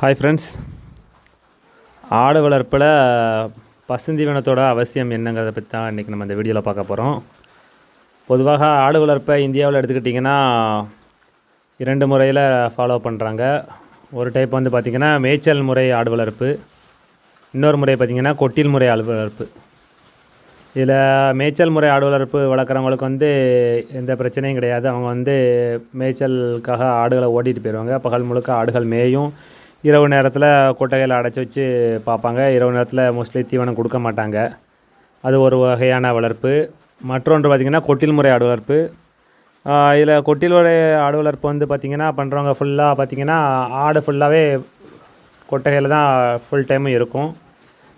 Hi friends ஆடு வளர்ப்பில் பசுந்தீவனத்தோட அவசியம் என்னங்கிறத பற்றி தான் இன்றைக்கி நம்ம இந்த வீடியோவில் பார்க்க போகிறோம். பொதுவாக ஆடு வளர்ப்பை இந்தியாவில் எடுத்துக்கிட்டிங்கன்னா இரண்டு முறையில் ஃபாலோ பண்ணுறாங்க. ஒரு டைப் வந்து பார்த்திங்கன்னா மேய்ச்சல் முறை ஆடு வளர்ப்பு. இன்னொரு முறை பார்த்திங்கன்னா கொட்டில் முறை ஆடு வளர்ப்பு. இதில் மேய்ச்சல் முறை ஆடு வளர்ப்பு வளர்க்குறவங்களுக்கு வந்து எந்த பிரச்சனையும் கிடையாது. அவங்க வந்து மேய்ச்சலுக்காக ஆடுகளை ஓட்டிகிட்டு போயிடுவாங்க. பகல் முழுக்க ஆடுகள் மேயும். இரவு நேரத்தில் கொட்டகையில் அடைச்சி வச்சு பார்ப்பாங்க. இரவு நேரத்தில் மோஸ்ட்லி தீவனம் கொடுக்க மாட்டாங்க. அது ஒரு வகையான வளர்ப்பு. மற்றொன்று பார்த்திங்கன்னா கொட்டில் முறை ஆடு வளர்ப்பு. இதில் கொட்டில் முறை ஆடு வளர்ப்பு வந்து பார்த்திங்கன்னா பண்ணுறவங்க ஃபுல்லாக பார்த்திங்கன்னா ஆடு ஃபுல்லாகவே கொட்டகையில் தான் ஃபுல் டைமும் இருக்கும்.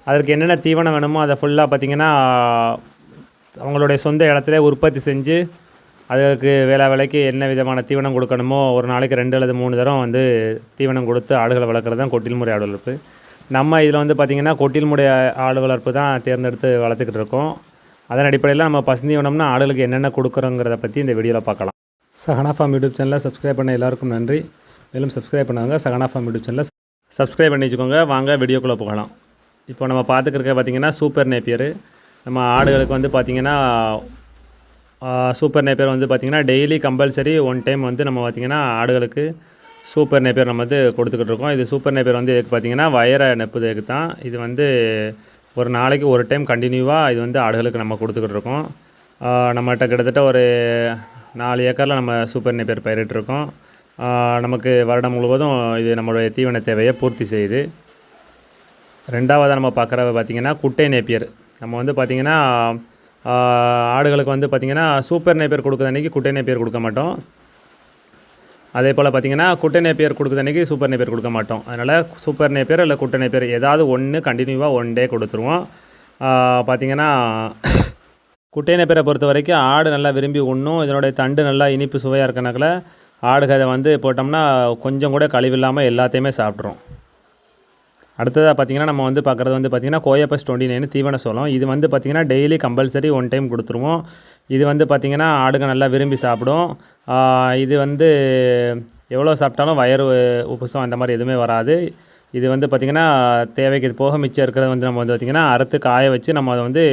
அதற்கு என்னென்ன தீவனம் வேணுமோ அதை ஃபுல்லாக பார்த்திங்கன்னா அவங்களுடைய சொந்த இடத்துல உற்பத்தி செஞ்சு அதுக்கு வேலை வேலைக்கு என்ன விதமான தீவனம் கொடுக்கணுமோ ஒரு நாளைக்கு ரெண்டு அல்லது மூணு தரம் வந்து தீவனம் கொடுத்து ஆடுகளை வளர்க்குறது தான் கொட்டில் முறை ஆடு வளர்ப்பு. நம்ம இதில் வந்து பார்த்திங்கன்னா கொட்டில் முறை ஆடு வளர்ப்பு தான் தேர்ந்தெடுத்து வளர்த்துக்கிட்டு இருக்கோம். அதன் அடிப்படையில் நம்ம பசுந்தீவனம்னா ஆடுகளுக்கு என்னென்ன கொடுக்குறோங்கிறத பற்றி இந்த வீடியோவில் பார்க்கலாம். சஹனா ஃபார்ம் யூடியூப் சேனலில் சப்ஸ்கிரைப் பண்ண எல்லாருக்கும் நன்றி. மேலும் சப்ஸ்கிரைப் பண்ணாங்க சஹனா ஃபார்ம் யூடியூப் சேனலில் சப்ஸ்கிரைப் பண்ணி வச்சுக்கோங்க. வாங்க வீடியோக்குள்ளே போகலாம். இப்போ நம்ம பார்த்துக்கிறக்க பார்த்திங்கன்னா சூப்பர் நேப்பியர். நம்ம ஆடுகளுக்கு வந்து பார்த்திங்கன்னா சூப்பர் நேப்பியர் வந்து பார்த்திங்கன்னா டெய்லி கம்பல்சரி ஒன் டைம் வந்து நம்ம பார்த்திங்கன்னா ஆடுகளுக்கு சூப்பர் நேப்பியர் நம்ம வந்து கொடுத்துக்கிட்டு இருக்கோம். இது சூப்பர் நேப்பியர் வந்து எதுக்கு பார்த்திங்கன்னா வயரை நெப்புதற்கு தான். இது வந்து ஒரு நாளைக்கு ஒரு டைம் கண்டினியூவாக இது வந்து ஆடுகளுக்கு நம்ம கொடுத்துக்கிட்டு இருக்கோம். நம்மகிட்ட கிட்டத்தட்ட ஒரு நாலு ஏக்கரில் நம்ம சூப்பர் நேப்பியர் பயிரிட்டிருக்கோம் நமக்கு வருடம் முழுவதும் இது நம்மளுடைய தீவன தேவையை பூர்த்தி செய்யுது. ரெண்டாவதாக நம்ம பார்க்குறத பார்த்திங்கன்னா குட்டை நேப்பியர். நம்ம வந்து பார்த்திங்கன்னா ஆடுகளுக்கு வந்து பார்த்திங்கன்னா சூப்பர் நேப்பியர் கொடுக்குற அன்றைக்கி குட்டை நேப்பியர் கொடுக்க மாட்டோம். அதே போல் பார்த்திங்கன்னா குட்டை நேப்பியர் கொடுக்குற அன்றைக்கி சூப்பர் நேப்பியர் கொடுக்க மாட்டோம். அதனால் சூப்பர் நேப்பியர் இல்லை குட்டை நேப்பியர் ஏதாவது ஒன்று கண்டினியூவாக ஒன் டே கொடுத்துருவோம். பார்த்திங்கன்னா குட்டை நேப்பியரை பொறுத்த வரைக்கும் ஆடு நல்லா விரும்பி உண்ணும். இதனுடைய தண்டு நல்லா இனிப்பு சுவையாக இருக்கனாக்கில் ஆடுகதை வந்து போட்டோம்னா கொஞ்சம் கூட கழிவில்லாமல் எல்லாத்தையுமே சாப்பிட்ரும் அடுத்ததாக பார்த்திங்கன்னா நம்ம வந்து பார்க்குறது வந்து பார்த்திங்கன்னா கோயப்பஸ் டுவெண்ட்டி நைன் தீவன சோளம். இது வந்து பார்த்திங்கன்னா டெய்லி கம்பல்சரி ஒன் டைம் கொடுத்துருவோம். இது வந்து பார்த்திங்கன்னா ஆடுங்க நல்லா விரும்பி சாப்பிடும். இது வந்து எவ்வளோ சாப்பிட்டாலும் வயறு உப்புசம் அந்த மாதிரி எதுவுமே வராது. இது வந்து பார்த்திங்கன்னா தேவைக்கு இது போக மிச்சம் இருக்கிறத வந்து நம்ம வந்து பார்த்திங்கன்னா அறுத்து காய வச்சு நம்ம அதை வந்து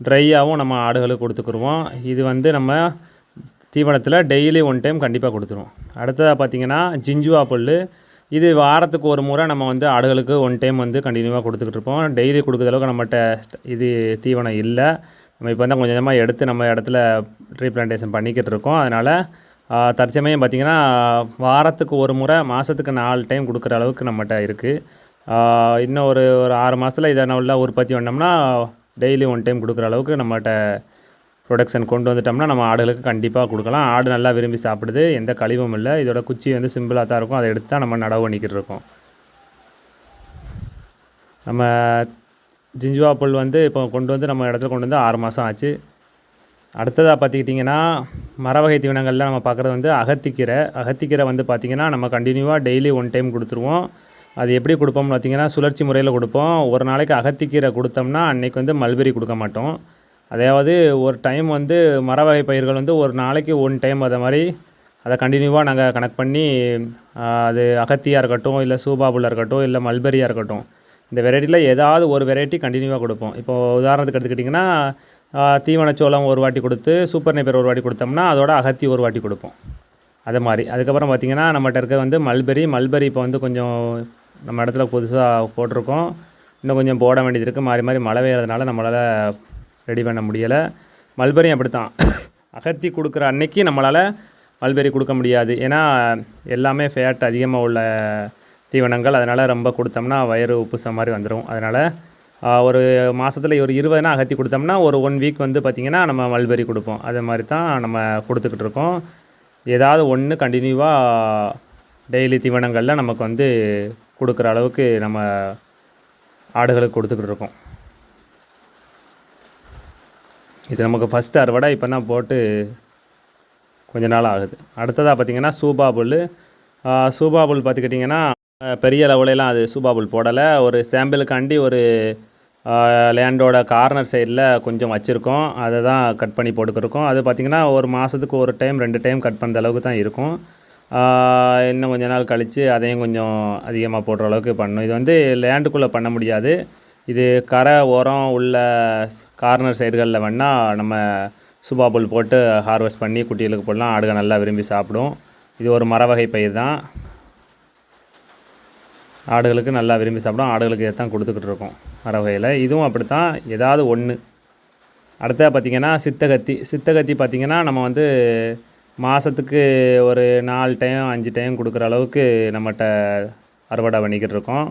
ட்ரையாகவும் நம்ம ஆடுகளுக்கு கொடுத்துக்குருவோம். இது வந்து நம்ம தீவனத்தில் டெய்லி ஒன் டைம் கண்டிப்பாக கொடுத்துருவோம். அடுத்ததாக பார்த்திங்கன்னா ஜிஞ்சுவா புல் இது வாரத்துக்கு ஒரு முறை நம்ம வந்து ஆடுகளுக்கு ஒன் டைம் வந்து கண்டினியூவாக கொடுத்துக்கிட்டு இருப்போம். டெய்லி கொடுக்குற அளவுக்கு நம்மகிட்ட இது தீவனம் இல்லை. நம்ம இப்போ தான் கொஞ்சம் கொஞ்சமாக எடுத்து நம்ம இடத்துல ரீப்ளான்டேஷன் பண்ணிக்கிட்டு இருக்கோம். அதனால் தற்சமயம் பார்த்திங்கன்னா வாரத்துக்கு ஒரு முறை மாதத்துக்கு நாலு டைம் கொடுக்குற அளவுக்கு நம்மகிட்ட இருக்குது இன்னும் ஒரு ஒரு ஆறு மாதத்தில் இதை நல்லா உற்பத்தி பண்ணோம்னா டெய்லி ஒன் டைம் கொடுக்குற அளவுக்கு நம்மகிட்ட ப்ரொடக்ஷன் கொண்டு வந்துட்டோம்னா நம்ம ஆடுகளுக்கு கண்டிப்பாக கொடுக்கலாம். ஆடு நல்லா விரும்பி சாப்பிடுது எந்த கழிவும் இல்லை. இதோட குச்சி வந்து சிம்பிளாக தான் இருக்கும். அதை எடுத்து தான் நம்ம நடவு பண்ணிக்கிட்டு இருக்கோம். நம்ம ஜிஞ்சுவா புல் வந்து இப்போ கொண்டு வந்து நம்ம இடத்துல கொண்டு வந்து ஆறு மாதம் ஆச்சு. அடுத்ததாக பார்த்துக்கிட்டிங்கன்னா மரவகை தீவனங்களில் நம்ம பார்க்குறது வந்து அகத்திக்கீரை. அகத்திக்கீரை வந்து பார்த்திங்கன்னா நம்ம கண்டினியூவாக டெய்லி ஒன் டைம் கொடுத்துருவோம். அது எப்படி கொடுப்போம்னு பார்த்திங்கன்னா சுழற்சி முறையில் கொடுப்போம். ஒரு நாளைக்கு அகத்திக்கீரை கொடுத்தோம்னா அன்றைக்கி வந்து மல்பெரி கொடுக்க மாட்டோம். அதாவது ஒரு டைம் வந்து மர வகை பயிர்கள் வந்து ஒரு நாளைக்கு ஒன் டைம் அதை மாதிரி அதை கண்டினியூவாக நாங்கள் கனெக்ட் பண்ணி அது அகத்தியாக இருக்கட்டும் இல்லை சூபாபுல்லாக இருக்கட்டும் இல்லை மல்பெரியாக இருக்கட்டும் இந்த வெரைட்டியில் ஏதாவது ஒரு வெரைட்டி கண்டினியூவாக கொடுப்போம். இப்போது உதாரணத்துக்கு எடுத்துக்கிட்டிங்கன்னா தீவனச்சோளம் ஒரு வாட்டி கொடுத்து சூப்பர் நெப்பர் ஒரு வாட்டி கொடுத்தோம்னா அதோட அகத்தி ஒரு வாட்டி கொடுப்போம். அது மாதிரி. அதுக்கப்புறம் பார்த்திங்கன்னா நம்மகிட்ட இருக்க வந்து மல்பெரி மல்பெரி இப்போ வந்து கொஞ்சம் நம்ம இடத்துல புதுசாக போட்டிருக்கோம். இன்னும் கொஞ்சம் போட வேண்டியது இருக்குது மாறி மாறி மழை பெய்யறதுனால நம்மளால் ரெடி பண்ண முடியலை. மல்பெரி அப்படித்தான். அகத்தி கொடுக்குற அன்னைக்கு நம்மளால் மல்பெரி கொடுக்க முடியாது. ஏன்னா எல்லாமே ஃபேட் அதிகமாக உள்ள தீவனங்கள். அதனால் ரொம்ப கொடுத்தோம்னா வயிறு உப்புச மாதிரி வந்துடும் அதனால் ஒரு மாதத்தில் ஒரு இருபதுனா அகத்தி கொடுத்தோம்னா ஒரு ஒன் வீக் வந்து பார்த்திங்கன்னா நம்ம மல்பெரி கொடுப்போம். அதே மாதிரி தான் நம்ம கொடுத்துக்கிட்டு இருக்கோம். ஏதாவது ஒன்று கண்டினியூவாக டெய்லி தீவனங்களில் நமக்கு வந்து கொடுக்குற அளவுக்கு நம்ம ஆடுகளுக்கு கொடுத்துக்கிட்டு இருக்கோம். இது நமக்கு ஃபஸ்ட்டு அறுவடை இப்போ தான் போட்டு கொஞ்ச நாள் ஆகுது. அடுத்ததாக பார்த்திங்கன்னா சூபா புல் சூபா புல் பார்த்துக்கிட்டிங்கன்னா பெரிய லெவலெலாம் அது சூபா புல் போடலை. ஒரு சாம்பிளுக்காண்டி ஒரு லேண்டோட கார்னர் சைடில் கொஞ்சம் வச்சுருக்கோம். அதை தான் கட் பண்ணி போட்டுக்கிருக்கோம். அது பார்த்திங்கன்னா ஒரு மாதத்துக்கு ஒரு டைம் ரெண்டு டைம் கட் பண்ணுற அளவுக்கு தான் இருக்கும். இன்னும் கொஞ்ச நாள் கழித்து அதையும் கொஞ்சம் அதிகமாக போடுற அளவுக்கு பண்ணணும் இது வந்து லேண்டுக்குள்ளே பண்ண முடியாது. இது கரை ஓரம் உள்ள கார்னர் சைடுகளில் வேணால் நம்ம சுபாபுல் போட்டு ஹார்வெஸ்ட் பண்ணி குட்டிகளுக்கு போடலாம். ஆடுகள் நல்லா விரும்பி சாப்பிடும். இது ஒரு மர வகை பயிர் தான். ஆடுகளுக்கு நல்லா விரும்பி சாப்பிடும். ஆடுகளுக்கு இதை தான் கொடுத்துக்கிட்டு இருக்கோம் மர வகையில் இதுவும் அப்படி தான் ஏதாவது ஒன்று அடுத்தது பார்த்திங்கன்னா சித்தகத்தி. சித்தகத்தி பார்த்திங்கன்னா நம்ம வந்து மாதத்துக்கு ஒரு நாலு டைம் அஞ்சு டைம் கொடுக்குற அளவுக்கு நம்மகிட்ட அறுவடை பண்ணிக்கிட்டு இருக்கோம்.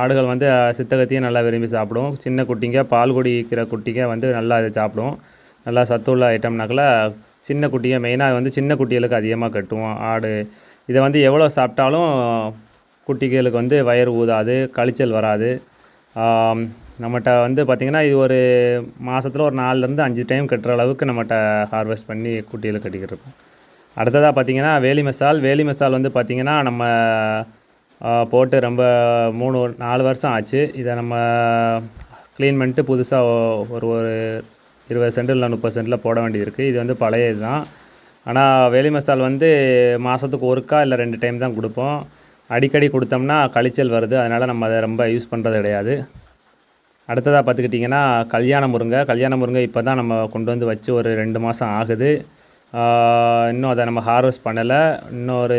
ஆடுகள் வந்து சித்தகத்தையும் நல்லா விரும்பி சாப்பிடும். சின்ன குட்டிங்க பால் குடிக்கிற குட்டிங்க வந்து நல்லா இதை சாப்பிடும். நல்லா சத்துள்ள ஐட்டம்னாக்கில் சின்ன குட்டிங்க மெயினாக வந்து சின்ன குட்டிகளுக்கு அதிகமாக கட்டுவோம் ஆடு. இதை வந்து எவ்வளோ சாப்பிட்டாலும் குட்டிகளுக்கு வந்து வயர் ஊதாது கழிச்சல் வராது. நம்மகிட்ட வந்து பார்த்திங்கன்னா இது ஒரு மாதத்துல ஒரு நாலுலேருந்து அஞ்சு டைம் கட்டுற அளவுக்கு நம்மகிட்ட ஹார்வெஸ்ட் பண்ணி குட்டிகளை கட்டிக்கிட்டு இருக்கோம் அடுத்ததாக பார்த்திங்கன்னா வேலி மசால் வேலி மசால் வந்து பார்த்திங்கன்னா நம்ம போட்டு ரொம்ப மூணு நாலு வருஷம் ஆச்சு. இதை நம்ம க்ளீன் பண்ணிட்டு புதுசாக ஒரு ஒரு இருபது சென்ட் இல்லை முப்பது சென்ட்டில் போட வேண்டியது இருக்குது இது வந்து பழைய இதுதான் ஆனால் வேலி மசால் வந்து மாதத்துக்கு ஒருக்கா இல்லை ரெண்டு டைம் தான் கொடுப்போம். அடிக்கடி கொடுத்தோம்னா கழிச்சல் வருது. அதனால் நம்ம அதை ரொம்ப யூஸ் பண்ணுறது கிடையாது. அடுத்ததாக பார்த்துக்கிட்டிங்கன்னா கல்யாண முருங்கை. கல்யாண முருங்கை இப்போ தான் நம்ம கொண்டு வந்து வச்சு ஒரு ரெண்டு மாதம் ஆகுது. இன்னும் அதை நம்ம ஹார்வெஸ்ட் பண்ணலை. இன்னும் ஒரு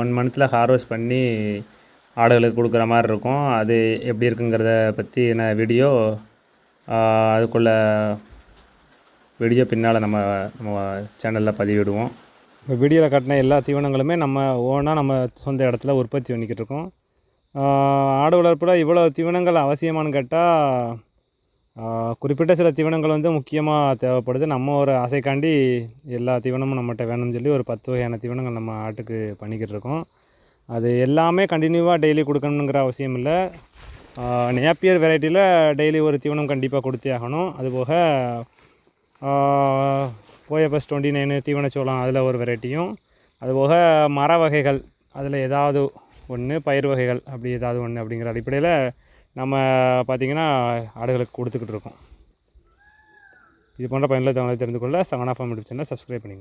ஒன் மந்த்தில் ஹார்வெஸ்ட் பண்ணி ஆடுகளுக்கு கொடுக்குற மாதிரி இருக்கும். அது எப்படி இருக்குங்கிறத பற்றி என்ன வீடியோ அதுக்குள்ள வீடியோ பின்னால் நம்ம நம்ம சேனலில் பதிவிடுவோம். இப்போ வீடியோவில் காட்டின எல்லா தீவனங்களுமே நம்ம ஓனாக நம்ம சொந்த இடத்துல உற்பத்தி பண்ணிக்கிட்டு இருக்கோம். ஆடு வளர்ப்பில் இவ்வளோ தீவனங்கள் அவசியமானு கேட்டால் குறிப்பிட்ட சில தீவனங்கள் வந்து முக்கியமாக தேவைப்படுது. நம்ம ஒரு ஆசைக்காண்டி எல்லா தீவனமும் நம்மகிட்ட வேணும்னு சொல்லி ஒரு பத்து வகையான தீவனங்கள் நம்ம ஆட்டுக்கு பண்ணிக்கிட்டு இருக்கோம். அது எல்லாமே கண்டினியூவாக டெய்லி கொடுக்கணுங்கிற அவசியம் இல்லை. நேப்பியர் வெரைட்டியில் டெய்லி ஒரு தீவனம் கண்டிப்பாக கொடுத்தே ஆகணும். அதுபோக ஓஎஃப்எஸ் டுவெண்ட்டி நைனு தீவனச்சோளம் அதில் ஒரு வெரைட்டியும் அதுபோக மர வகைகள் அதில் ஏதாவது ஒன்று பயிர் வகைகள் அப்படி ஏதாவது ஒன்று அப்படிங்கிற அடிப்படையில் நம்ம பார்த்திங்கன்னா ஆடுகளுக்கு கொடுத்துக்கிட்டு இருக்கோம். இது போன்ற பயனில் தகவலை தெரிந்து கொள்ள சவனா ஃபார்ம் யூடியூப் சேனலை சப்ஸ்கிரைப் பண்ணிங்க